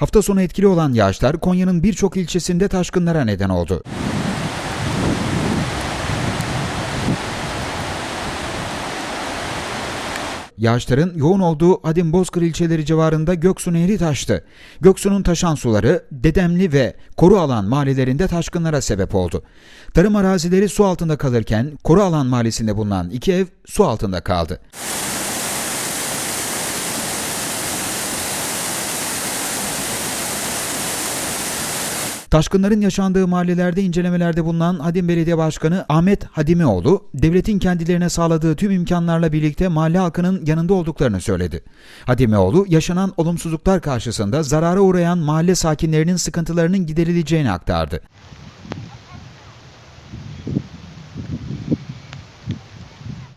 Hafta sonu etkili olan yağışlar Konya'nın birçok ilçesinde taşkınlara neden oldu. Yağışların yoğun olduğu Adim Bozkır ilçeleri civarında Göksu Nehri taştı. Göksu'nun taşan suları Dedemli ve Koru Alan mahallelerinde taşkınlara sebep oldu. Tarım arazileri su altında kalırken Koru Alan mahallesinde bulunan iki ev su altında kaldı. Taşkınların yaşandığı mahallelerde incelemelerde bulunan Hadim Belediye Başkanı Ahmet Hadimioğlu, devletin kendilerine sağladığı tüm imkanlarla birlikte mahalle halkının yanında olduklarını söyledi. Hadimioğlu, yaşanan olumsuzluklar karşısında zarara uğrayan mahalle sakinlerinin sıkıntılarının giderileceğini aktardı.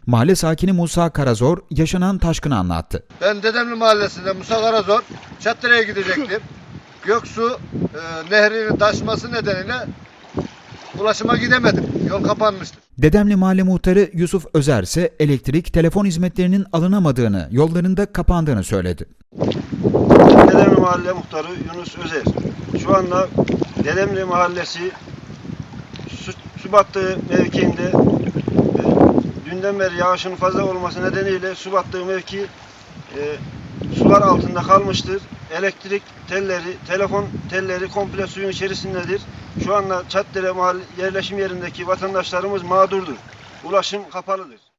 Mahalle sakini Musa Karazor yaşanan taşkını anlattı. Ben Dedemli Mahallesi'nde Musa Karazor Çatlıre'ye gidecektim. Göksu e, nehrinin taşması nedeniyle ulaşıma gidemedim. Yol kapanmıştı. Dedemli Mahalle Muhtarı Yusuf Özer ise elektrik, telefon hizmetlerinin alınamadığını, yollarında kapandığını söyledi. Dedemli Mahalle Muhtarı Yunus Özer. Şu anda Dedemli Mahallesi su, battığı mevkiinde e, dünden beri yağışın fazla olması nedeniyle su battığı mevki e, sular altında kalmıştır. Elektrik telleri, telefon telleri komple suyun içerisindedir. Şu anda Çatdere yerleşim yerindeki vatandaşlarımız mağdurdur. Ulaşım kapalıdır.